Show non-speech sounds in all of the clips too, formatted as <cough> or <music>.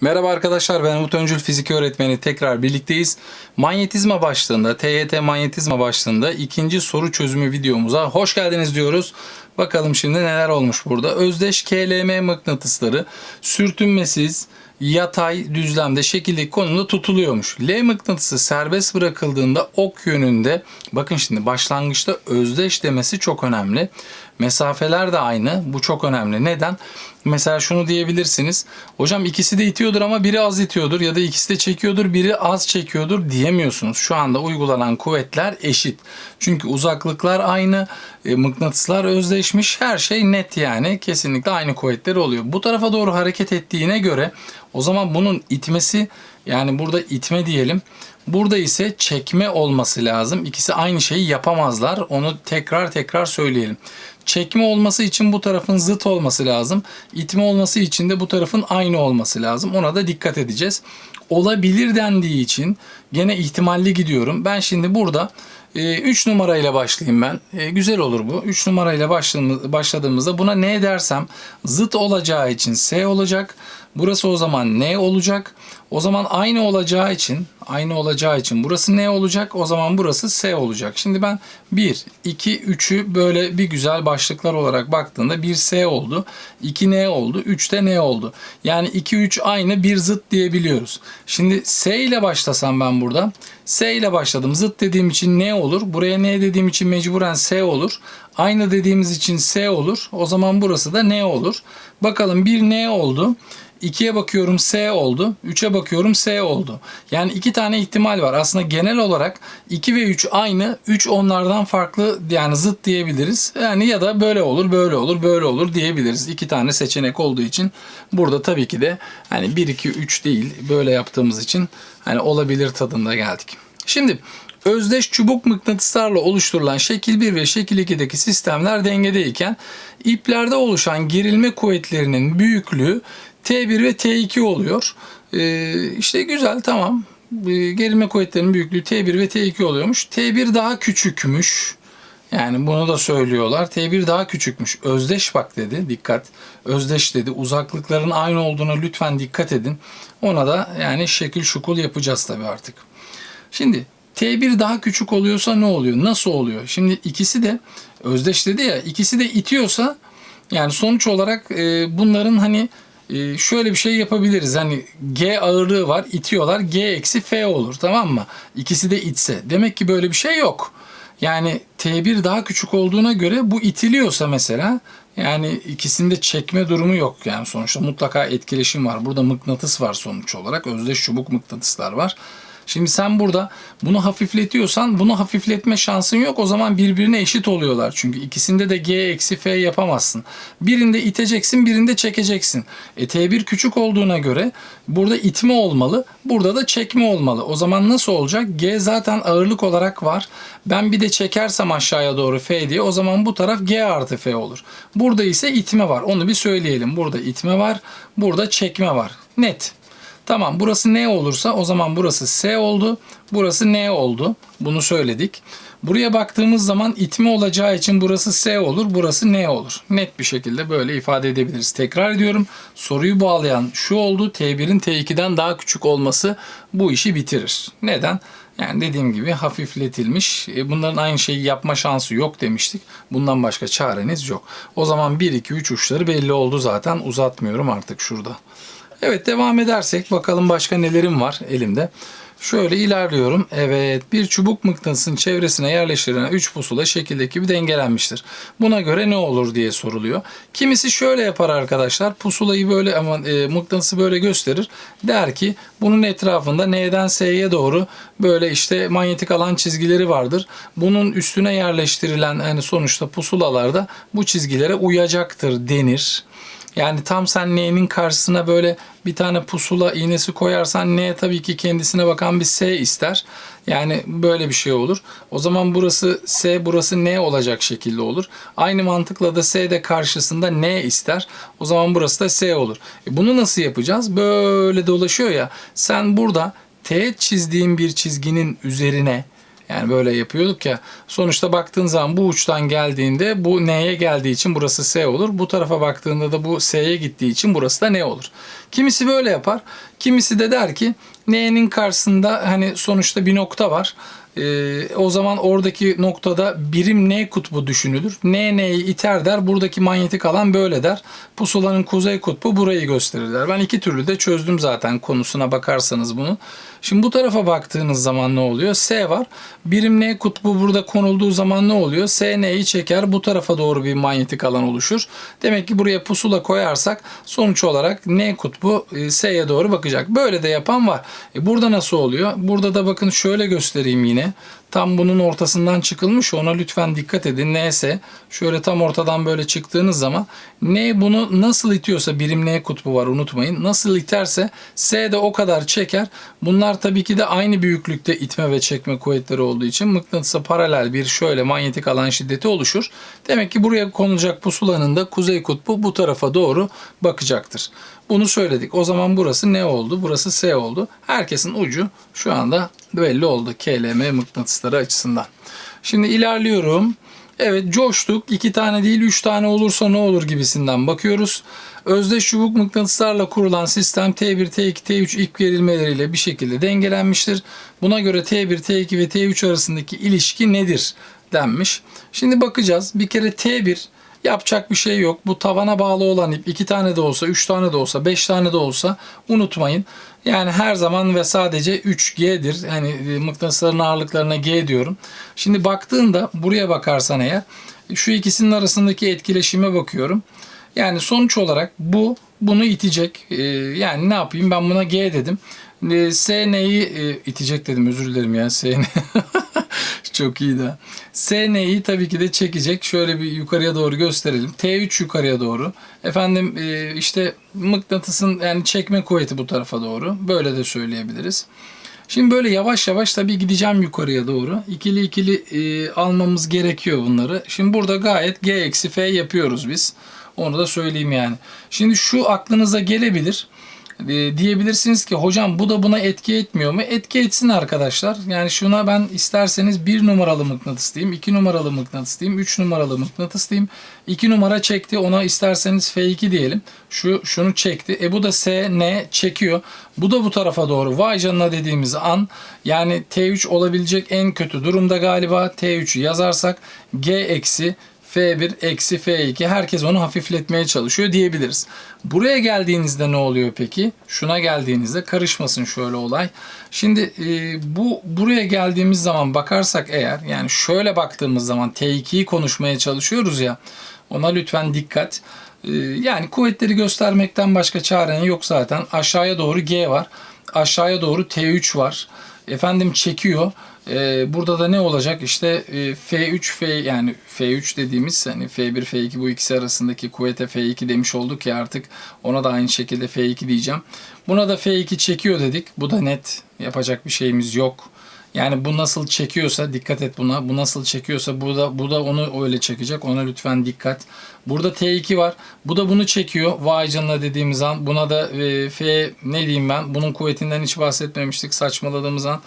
Merhaba arkadaşlar ben Umut Öncül fizik öğretmeni tekrar birlikteyiz. Manyetizma başlığında TYT manyetizma başlığında ikinci soru çözümü videomuza hoş geldiniz diyoruz. Bakalım şimdi neler olmuş burada. Özdeş KLM mıknatısları sürtünmesiz yatay düzlemde şekildeki konumda tutuluyormuş. L mıknatısı serbest bırakıldığında ok yönünde bakın şimdi başlangıçta özdeş demesi çok önemli. Mesafeler de aynı. Bu çok önemli. Neden? Mesela şunu diyebilirsiniz. Hocam ikisi de itiyordur ama biri az itiyordur ya da ikisi de çekiyordur, biri az çekiyordur diyemiyorsunuz. Şu anda uygulanan kuvvetler eşit. Çünkü uzaklıklar aynı, e, mıknatıslar özdeşmiş. Her şey net yani. Kesinlikle aynı kuvvetler oluyor. Bu tarafa doğru hareket ettiğine göre o zaman bunun itmesi yani burada itme diyelim. Burada ise çekme olması lazım. İkisi aynı şeyi yapamazlar. Onu tekrar tekrar söyleyelim. Çekme olması için bu tarafın zıt olması lazım. İtme olması için de bu tarafın aynı olması lazım. Ona da dikkat edeceğiz. Olabilir dendiği için gene ihtimalli gidiyorum. Ben şimdi burada 3 numarayla başlayayım ben. E, güzel olur bu. 3 numarayla başladığımız- başladığımızda buna ne dersem zıt olacağı için S olacak. Burası o zaman N olacak. O zaman aynı olacağı için, aynı olacağı için burası N olacak. O zaman burası S olacak. Şimdi ben 1, 2, 3'ü böyle bir güzel başlıklar olarak baktığında 1 S oldu, 2 N oldu, 3 de N oldu. Yani 2, 3 aynı bir zıt diyebiliyoruz. Şimdi S ile başlasam ben burada. S ile başladım. Zıt dediğim için N olur. Buraya N dediğim için mecburen S olur. Aynı dediğimiz için S olur. O zaman burası da N olur. Bakalım bir N oldu. 2'ye bakıyorum S oldu. 3'e bakıyorum S oldu. Yani iki tane ihtimal var. Aslında genel olarak 2 ve 3 aynı. 3 onlardan farklı yani zıt diyebiliriz. Yani ya da böyle olur, böyle olur, böyle olur diyebiliriz. İki tane seçenek olduğu için burada tabii ki de hani 1 2 3 değil böyle yaptığımız için hani olabilir tadında geldik. Şimdi özdeş çubuk mıknatıslarla oluşturulan şekil 1 ve şekil 2'deki sistemler dengedeyken iplerde oluşan gerilme kuvvetlerinin büyüklüğü T1 ve T2 oluyor. Ee, işte güzel tamam. Ee, gerilme kuvvetlerinin büyüklüğü T1 ve T2 oluyormuş. T1 daha küçükmüş. Yani bunu da söylüyorlar. T1 daha küçükmüş. Özdeş bak dedi. Dikkat. Özdeş dedi. Uzaklıkların aynı olduğuna lütfen dikkat edin. Ona da yani şekil şukul yapacağız tabii artık. Şimdi T1 daha küçük oluyorsa ne oluyor? Nasıl oluyor? Şimdi ikisi de özdeş dedi ya ikisi de itiyorsa yani sonuç olarak e, bunların hani e, şöyle bir şey yapabiliriz. Hani G ağırlığı var itiyorlar G eksi F olur tamam mı? İkisi de itse. Demek ki böyle bir şey yok. Yani T1 daha küçük olduğuna göre bu itiliyorsa mesela yani ikisinde çekme durumu yok. Yani sonuçta mutlaka etkileşim var. Burada mıknatıs var sonuç olarak. Özdeş çubuk mıknatıslar var. Şimdi sen burada bunu hafifletiyorsan bunu hafifletme şansın yok. O zaman birbirine eşit oluyorlar. Çünkü ikisinde de G eksi F yapamazsın. Birinde iteceksin birinde çekeceksin. E T1 küçük olduğuna göre burada itme olmalı. Burada da çekme olmalı. O zaman nasıl olacak? G zaten ağırlık olarak var. Ben bir de çekersem aşağıya doğru F diye o zaman bu taraf G artı F olur. Burada ise itme var. Onu bir söyleyelim. Burada itme var. Burada çekme var. Net. Tamam burası N olursa o zaman burası S oldu. Burası N oldu. Bunu söyledik. Buraya baktığımız zaman itme olacağı için burası S olur, burası N olur. Net bir şekilde böyle ifade edebiliriz. Tekrar ediyorum. Soruyu bağlayan şu oldu. T1'in T2'den daha küçük olması bu işi bitirir. Neden? Yani dediğim gibi hafifletilmiş. E, Bunların aynı şeyi yapma şansı yok demiştik. Bundan başka çareniz yok. O zaman 1, 2, 3 uçları belli oldu zaten. Uzatmıyorum artık şurada. Evet devam edersek bakalım başka nelerim var elimde. Şöyle ilerliyorum. Evet bir çubuk mıknatısın çevresine yerleştirilen 3 pusula şekildeki bir dengelenmiştir. Buna göre ne olur diye soruluyor. Kimisi şöyle yapar arkadaşlar. Pusulayı böyle ama e, mıknatısı böyle gösterir. Der ki bunun etrafında N'den S'ye doğru böyle işte manyetik alan çizgileri vardır. Bunun üstüne yerleştirilen yani sonuçta pusulalarda bu çizgilere uyacaktır denir. Yani tam sen N'nin karşısına böyle bir tane pusula iğnesi koyarsan N tabii ki kendisine bakan bir S ister. Yani böyle bir şey olur. O zaman burası S burası N olacak şekilde olur. Aynı mantıkla da S de karşısında N ister. O zaman burası da S olur. E bunu nasıl yapacağız? Böyle dolaşıyor ya. Sen burada teğet çizdiğin bir çizginin üzerine Yani böyle yapıyorduk ya. Sonuçta baktığın zaman bu uçtan geldiğinde bu N'ye geldiği için burası S olur. Bu tarafa baktığında da bu S'ye gittiği için burası da N olur. Kimisi böyle yapar. Kimisi de der ki N'nin karşısında hani sonuçta bir nokta var. Ee, o zaman oradaki noktada birim N kutbu düşünülür. N N'yi iter der. Buradaki manyetik alan böyle der. Pusulanın kuzey kutbu burayı gösterir der. Ben iki türlü de çözdüm zaten konusuna bakarsanız bunu. Şimdi bu tarafa baktığınız zaman ne oluyor? S var. Birim N kutbu burada konulduğu zaman ne oluyor? S N'yi çeker. Bu tarafa doğru bir manyetik alan oluşur. Demek ki buraya pusula koyarsak sonuç olarak N kutbu e, S'ye doğru bakacak. Böyle de yapan var. E burada nasıl oluyor? Burada da bakın şöyle göstereyim yine. Tam bunun ortasından çıkılmış. Ona lütfen dikkat edin. N'se şöyle tam ortadan böyle çıktığınız zaman N bunu nasıl itiyorsa birim N kutbu var unutmayın. Nasıl iterse S de o kadar çeker. Bunlar tabii ki de aynı büyüklükte itme ve çekme kuvvetleri olduğu için mıknatısa paralel bir şöyle manyetik alan şiddeti oluşur. Demek ki buraya konulacak pusulanın da kuzey kutbu bu tarafa doğru bakacaktır. Bunu söyledik. O zaman burası ne oldu? Burası S oldu. Herkesin ucu şu anda belli oldu KLM mıknatısları açısından. Şimdi ilerliyorum. Evet coştuk. İki tane değil üç tane olursa ne olur gibisinden bakıyoruz. Özdeş çubuk mıknatıslarla kurulan sistem T1, T2, T3 ip gerilmeleriyle bir şekilde dengelenmiştir. Buna göre T1, T2 ve T3 arasındaki ilişki nedir denmiş. Şimdi bakacağız. Bir kere T1 Yapacak bir şey yok. Bu tavana bağlı olan ip iki tane de olsa, üç tane de olsa, beş tane de olsa unutmayın. Yani her zaman ve sadece 3G'dir. Hani e, mıknatısların ağırlıklarına G diyorum. Şimdi baktığında buraya bakarsan eğer şu ikisinin arasındaki etkileşime bakıyorum. Yani sonuç olarak bu bunu itecek. Ee, yani ne yapayım ben buna G dedim. E, itecek dedim özür dilerim ya S ne- <laughs> Çok iyi de. SN'yi tabii ki de çekecek. Şöyle bir yukarıya doğru gösterelim. T3 yukarıya doğru. Efendim e, işte mıknatısın yani çekme kuvveti bu tarafa doğru. Böyle de söyleyebiliriz. Şimdi böyle yavaş yavaş tabii gideceğim yukarıya doğru. İkili ikili e, almamız gerekiyor bunları. Şimdi burada gayet G eksi F yapıyoruz biz. Onu da söyleyeyim yani. Şimdi şu aklınıza gelebilir. E, diyebilirsiniz ki hocam bu da buna etki etmiyor mu? Etki etsin arkadaşlar. Yani şuna ben isterseniz bir numaralı mıknatıs diyeyim, iki numaralı mıknatıs diyeyim, üç numaralı mıknatıs diyeyim. İki numara çekti ona isterseniz F2 diyelim. Şu şunu çekti. E bu da S, N çekiyor. Bu da bu tarafa doğru. Vay canına dediğimiz an yani T3 olabilecek en kötü durumda galiba. T3'ü yazarsak G eksi F1 eksi F2 herkes onu hafifletmeye çalışıyor diyebiliriz. Buraya geldiğinizde ne oluyor peki? Şuna geldiğinizde karışmasın şöyle olay. Şimdi e, bu buraya geldiğimiz zaman bakarsak eğer yani şöyle baktığımız zaman T2'yi konuşmaya çalışıyoruz ya ona lütfen dikkat. E, yani kuvvetleri göstermekten başka çaren yok zaten. Aşağıya doğru G var. Aşağıya doğru T3 var. Efendim çekiyor. Ee, burada da ne olacak? İşte e, F3 F yani F3 dediğimiz hani F1 F2 bu ikisi arasındaki kuvvete F2 demiş olduk ya artık ona da aynı şekilde F2 diyeceğim. Buna da F2 çekiyor dedik. Bu da net. Yapacak bir şeyimiz yok. Yani bu nasıl çekiyorsa dikkat et buna. Bu nasıl çekiyorsa bu da bu da onu öyle çekecek. Ona lütfen dikkat. Burada T2 var. Bu da bunu çekiyor. Vay canına dediğimiz an. Buna da e, F ne diyeyim ben? Bunun kuvvetinden hiç bahsetmemiştik saçmaladığımız an.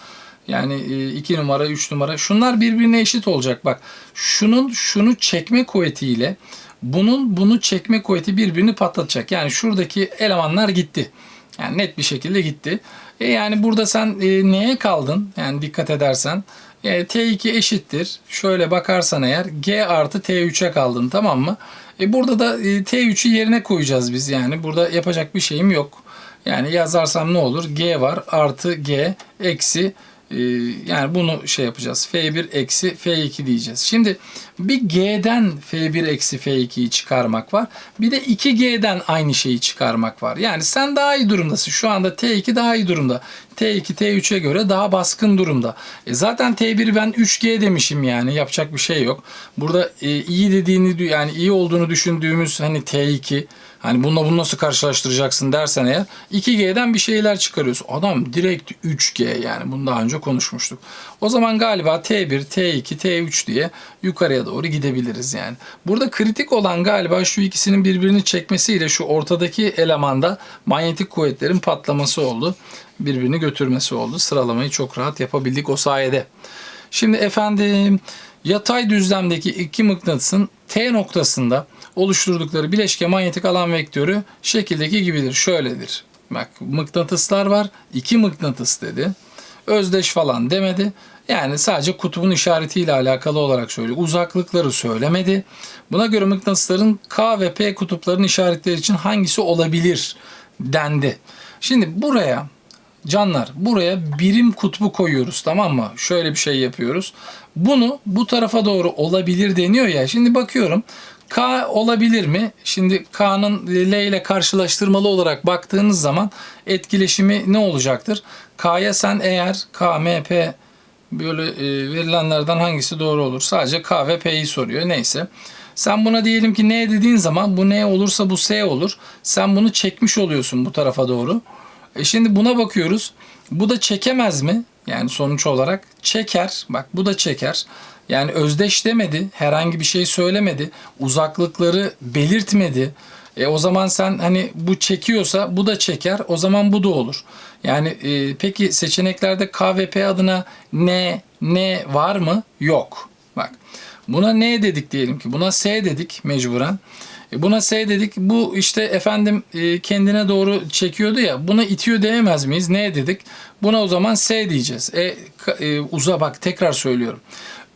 Yani 2 numara, 3 numara. Şunlar birbirine eşit olacak. Bak şunun şunu çekme kuvvetiyle bunun bunu çekme kuvveti birbirini patlatacak. Yani şuradaki elemanlar gitti. Yani net bir şekilde gitti. E yani burada sen e, neye kaldın? Yani dikkat edersen. E, T2 eşittir. Şöyle bakarsan eğer G artı T3'e kaldın tamam mı? E burada da e, T3'ü yerine koyacağız biz yani. Burada yapacak bir şeyim yok. Yani yazarsam ne olur? G var artı G eksi ee, yani bunu şey yapacağız. F1 eksi F2 diyeceğiz. Şimdi bir G'den F1 eksi F2'yi çıkarmak var. Bir de 2G'den aynı şeyi çıkarmak var. Yani sen daha iyi durumdasın. Şu anda T2 daha iyi durumda. T2 T3'e göre daha baskın durumda. E zaten T1 ben 3G demişim yani yapacak bir şey yok. Burada e, iyi dediğini yani iyi olduğunu düşündüğümüz hani T2 Hani bununla bunu nasıl karşılaştıracaksın dersen eğer 2G'den bir şeyler çıkarıyorsun. Adam direkt 3G yani bunu daha önce konuşmuştuk. O zaman galiba T1, T2, T3 diye yukarıya doğru gidebiliriz yani. Burada kritik olan galiba şu ikisinin birbirini çekmesiyle şu ortadaki elemanda manyetik kuvvetlerin patlaması oldu. Birbirini götürmesi oldu. Sıralamayı çok rahat yapabildik o sayede. Şimdi efendim yatay düzlemdeki iki mıknatısın T noktasında oluşturdukları bileşke manyetik alan vektörü şekildeki gibidir. Şöyledir. Bak mıknatıslar var. iki mıknatıs dedi. Özdeş falan demedi. Yani sadece kutubun işaretiyle alakalı olarak söylüyor. Uzaklıkları söylemedi. Buna göre mıknatısların K ve P kutuplarının işaretleri için hangisi olabilir dendi. Şimdi buraya canlar buraya birim kutbu koyuyoruz tamam mı? Şöyle bir şey yapıyoruz. Bunu bu tarafa doğru olabilir deniyor ya. Şimdi bakıyorum K olabilir mi? Şimdi K'nın L ile karşılaştırmalı olarak baktığınız zaman etkileşimi ne olacaktır? K'ya sen eğer K, M, P böyle e, verilenlerden hangisi doğru olur? Sadece K ve P'yi soruyor. Neyse. Sen buna diyelim ki ne dediğin zaman bu ne olursa bu S olur. Sen bunu çekmiş oluyorsun bu tarafa doğru. E şimdi buna bakıyoruz. Bu da çekemez mi? Yani sonuç olarak çeker. Bak bu da çeker. Yani özdeş demedi. Herhangi bir şey söylemedi. Uzaklıkları belirtmedi. E o zaman sen hani bu çekiyorsa bu da çeker. O zaman bu da olur. Yani e, peki seçeneklerde K ve P adına ne ne var mı? Yok. Bak. Buna ne dedik diyelim ki? Buna S dedik mecburen. E Buna S dedik. Bu işte efendim e, kendine doğru çekiyordu ya. Buna itiyor diyemez miyiz? Ne dedik? Buna o zaman S diyeceğiz. E, e, uza bak tekrar söylüyorum.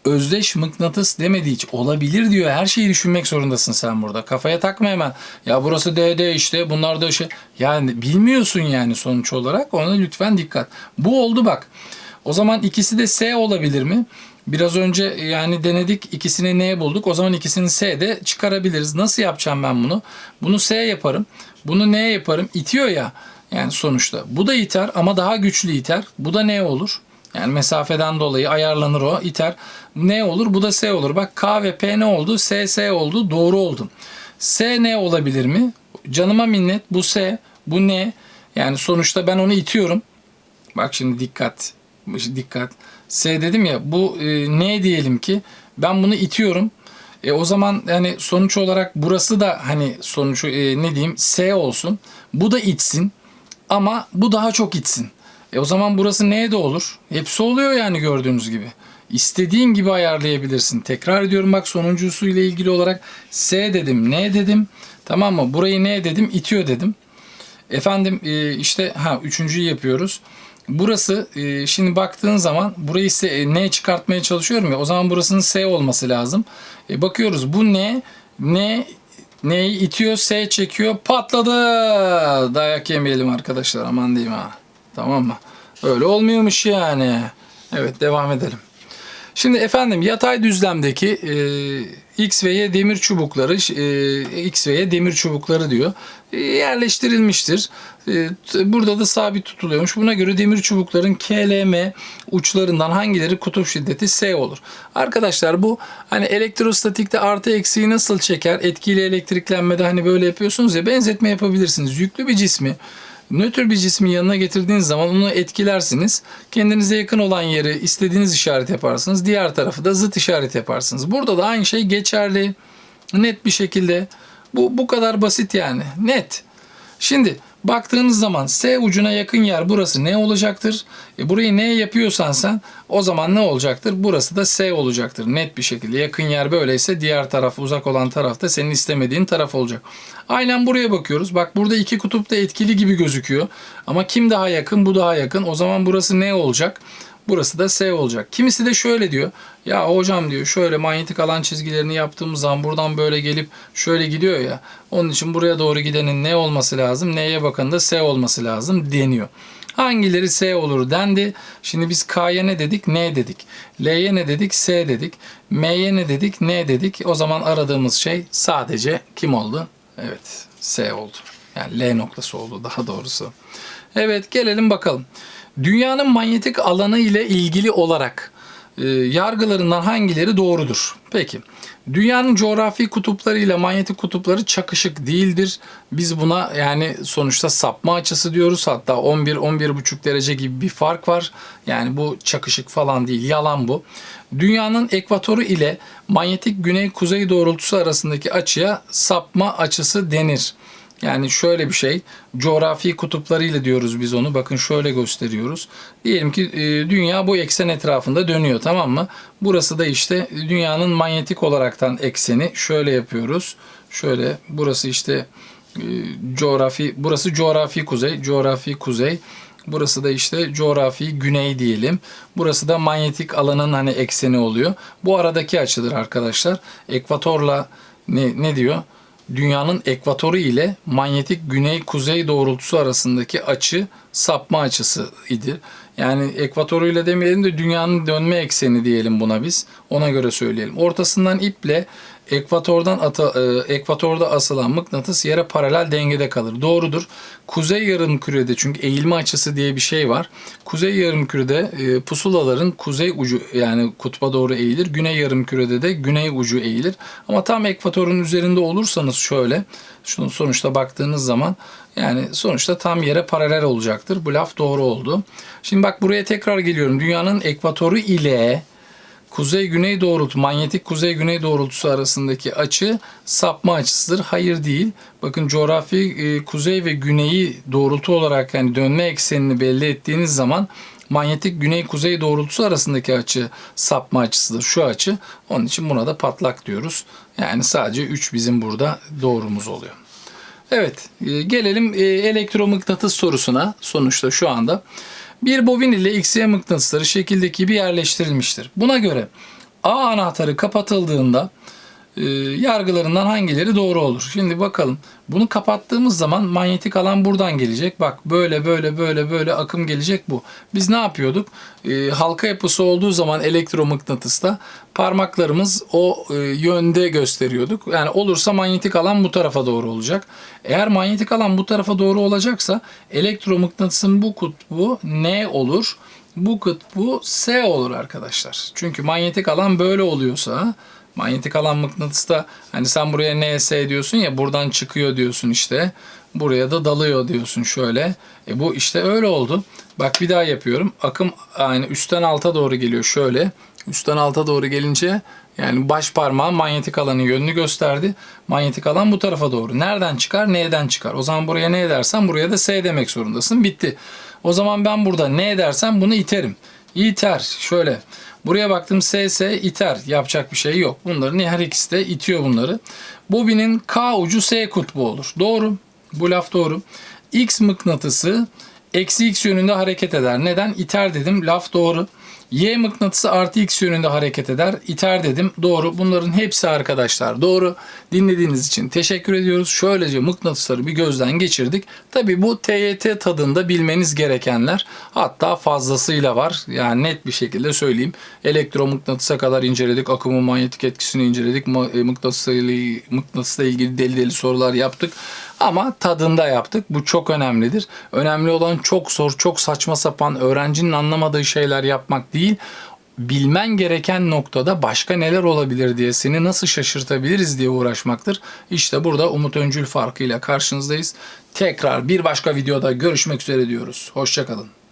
Özdeş mıknatıs demedi hiç. Olabilir diyor. Her şeyi düşünmek zorundasın sen burada. Kafaya takma hemen. Ya burası DD işte. Bunlar da şey. Yani bilmiyorsun yani sonuç olarak. Ona lütfen dikkat. Bu oldu bak. O zaman ikisi de S olabilir mi? Biraz önce yani denedik ikisini neye bulduk? O zaman ikisini S'de çıkarabiliriz. Nasıl yapacağım ben bunu? Bunu S yaparım. Bunu neye yaparım? İtiyor ya. Yani sonuçta. Bu da iter ama daha güçlü iter. Bu da ne olur? Yani mesafeden dolayı ayarlanır o iter. Ne olur? Bu da S olur. Bak K ve P ne oldu? S S oldu. Doğru oldu. S ne olabilir mi? Canıma minnet. Bu S. Bu ne? Yani sonuçta ben onu itiyorum. Bak şimdi dikkat. Dikkat. S dedim ya bu e, ne diyelim ki ben bunu itiyorum. E, o zaman yani sonuç olarak burası da hani sonuç e, ne diyeyim S olsun. Bu da itsin ama bu daha çok itsin. E o zaman burası neye de olur? Hepsi oluyor yani gördüğünüz gibi. İstediğin gibi ayarlayabilirsin. Tekrar ediyorum bak sonuncusu ile ilgili olarak S dedim, N dedim. Tamam mı? Burayı ne dedim? İtiyor dedim. Efendim e, işte ha üçüncüyü yapıyoruz. Burası e, şimdi baktığın zaman burayı ise e, ne çıkartmaya çalışıyorum ya o zaman burasının S olması lazım. E, bakıyoruz bu ne? Ne neyi itiyor S çekiyor patladı. Dayak yemeyelim arkadaşlar aman diyeyim ha. Tamam mı? Öyle olmuyormuş yani. Evet devam edelim. Şimdi efendim yatay düzlemdeki e, X ve Y demir çubukları e, X ve Y demir çubukları diyor. E, yerleştirilmiştir. E, burada da sabit tutuluyormuş. Buna göre demir çubukların KLM uçlarından hangileri kutup şiddeti S olur? Arkadaşlar bu hani elektrostatikte artı eksiği nasıl çeker? Etkili elektriklenmede hani böyle yapıyorsunuz ya benzetme yapabilirsiniz. Yüklü bir cismi Nötr bir cismi yanına getirdiğiniz zaman onu etkilersiniz. Kendinize yakın olan yeri istediğiniz işaret yaparsınız. Diğer tarafı da zıt işaret yaparsınız. Burada da aynı şey geçerli. Net bir şekilde. Bu bu kadar basit yani. Net. Şimdi baktığınız zaman S ucuna yakın yer burası ne olacaktır? E burayı ne yapıyorsan sen o zaman ne olacaktır? Burası da S olacaktır. Net bir şekilde. Yakın yer böyleyse diğer taraf uzak olan taraf da senin istemediğin taraf olacak. Aynen buraya bakıyoruz. Bak burada iki kutup da etkili gibi gözüküyor. Ama kim daha yakın? Bu daha yakın. O zaman burası ne olacak? Burası da S olacak. Kimisi de şöyle diyor. Ya hocam diyor şöyle manyetik alan çizgilerini yaptığımız zaman buradan böyle gelip şöyle gidiyor ya. Onun için buraya doğru gidenin ne olması lazım? N'ye bakan da S olması lazım deniyor. Hangileri S olur dendi. Şimdi biz K'ya ne dedik? N dedik. L'ye ne dedik? S dedik. M'ye ne dedik? N dedik. O zaman aradığımız şey sadece kim oldu? Evet S oldu. Yani L noktası oldu daha doğrusu. Evet gelelim bakalım. Dünyanın manyetik alanı ile ilgili olarak e, yargılarından hangileri doğrudur? Peki. Dünyanın coğrafi kutupları ile manyetik kutupları çakışık değildir. Biz buna yani sonuçta sapma açısı diyoruz. Hatta 11-11,5 derece gibi bir fark var. Yani bu çakışık falan değil. Yalan bu. Dünyanın ekvatoru ile manyetik güney-kuzey doğrultusu arasındaki açıya sapma açısı denir. Yani şöyle bir şey. Coğrafi kutuplarıyla diyoruz biz onu. Bakın şöyle gösteriyoruz. Diyelim ki e, dünya bu eksen etrafında dönüyor tamam mı? Burası da işte dünyanın manyetik olaraktan ekseni. Şöyle yapıyoruz. Şöyle burası işte e, coğrafi burası coğrafi kuzey, coğrafi kuzey. Burası da işte coğrafi güney diyelim. Burası da manyetik alanın hani ekseni oluyor. Bu aradaki açıdır arkadaşlar. Ekvatorla ne, ne diyor? Dünyanın ekvatoru ile manyetik güney-kuzey doğrultusu arasındaki açı sapma açısı idi. Yani ekvatoruyla demeyelim de dünyanın dönme ekseni diyelim buna biz. Ona göre söyleyelim. Ortasından iple ekvatordan ata, e, ekvatorda asılan mıknatıs yere paralel dengede kalır. Doğrudur. Kuzey yarımkürede çünkü eğilme açısı diye bir şey var. Kuzey yarımkürede e, pusulaların kuzey ucu yani kutba doğru eğilir. Güney yarımkürede de güney ucu eğilir. Ama tam ekvatorun üzerinde olursanız şöyle şunun sonuçta baktığınız zaman yani sonuçta tam yere paralel olacaktır. Bu laf doğru oldu. Şimdi bak buraya tekrar geliyorum. Dünyanın ekvatoru ile kuzey-güney doğrultu, manyetik kuzey-güney doğrultusu arasındaki açı sapma açısıdır. Hayır değil. Bakın coğrafi e, kuzey ve güneyi doğrultu olarak yani dönme eksenini belli ettiğiniz zaman manyetik güney-kuzey doğrultusu arasındaki açı sapma açısıdır. Şu açı. Onun için buna da patlak diyoruz. Yani sadece 3 bizim burada doğrumuz oluyor. Evet, e, gelelim e, elektromıknatıs sorusuna. Sonuçta şu anda bir bobin ile XY mıknatısları şekildeki gibi yerleştirilmiştir. Buna göre A anahtarı kapatıldığında e, yargılarından hangileri doğru olur? Şimdi bakalım. Bunu kapattığımız zaman manyetik alan buradan gelecek. Bak böyle böyle böyle böyle akım gelecek bu. Biz ne yapıyorduk? E, halka yapısı olduğu zaman elektromıknatısta parmaklarımız o e, yönde gösteriyorduk. Yani olursa manyetik alan bu tarafa doğru olacak. Eğer manyetik alan bu tarafa doğru olacaksa elektromıknatısın bu kutbu N olur. Bu kutbu S olur arkadaşlar. Çünkü manyetik alan böyle oluyorsa Manyetik alan mıknatısta hani sen buraya NS diyorsun ya buradan çıkıyor diyorsun işte. Buraya da dalıyor diyorsun şöyle. E bu işte öyle oldu. Bak bir daha yapıyorum. Akım aynı üstten alta doğru geliyor şöyle. Üstten alta doğru gelince yani baş parmağın manyetik alanın yönünü gösterdi. Manyetik alan bu tarafa doğru. Nereden çıkar? N'den çıkar. O zaman buraya ne dersen buraya da S demek zorundasın. Bitti. O zaman ben burada ne dersem bunu iterim. İter. Şöyle. Buraya baktım SS iter. Yapacak bir şey yok. Bunların her ikisi de itiyor bunları. Bobinin K ucu S kutbu olur. Doğru. Bu laf doğru. X mıknatısı eksi X yönünde hareket eder. Neden? İter dedim. Laf doğru. Y mıknatısı artı X yönünde hareket eder. İter dedim. Doğru. Bunların hepsi arkadaşlar doğru. Dinlediğiniz için teşekkür ediyoruz. Şöylece mıknatısları bir gözden geçirdik. Tabi bu TYT tadında bilmeniz gerekenler. Hatta fazlasıyla var. Yani net bir şekilde söyleyeyim. Elektromıknatısa kadar inceledik. Akımın manyetik etkisini inceledik. e, Mıknatısla ilgili, ilgili deli deli sorular yaptık. Ama tadında yaptık. Bu çok önemlidir. Önemli olan çok zor, çok saçma sapan, öğrencinin anlamadığı şeyler yapmak değil. Bilmen gereken noktada başka neler olabilir diye seni nasıl şaşırtabiliriz diye uğraşmaktır. İşte burada Umut Öncül farkıyla karşınızdayız. Tekrar bir başka videoda görüşmek üzere diyoruz. Hoşçakalın.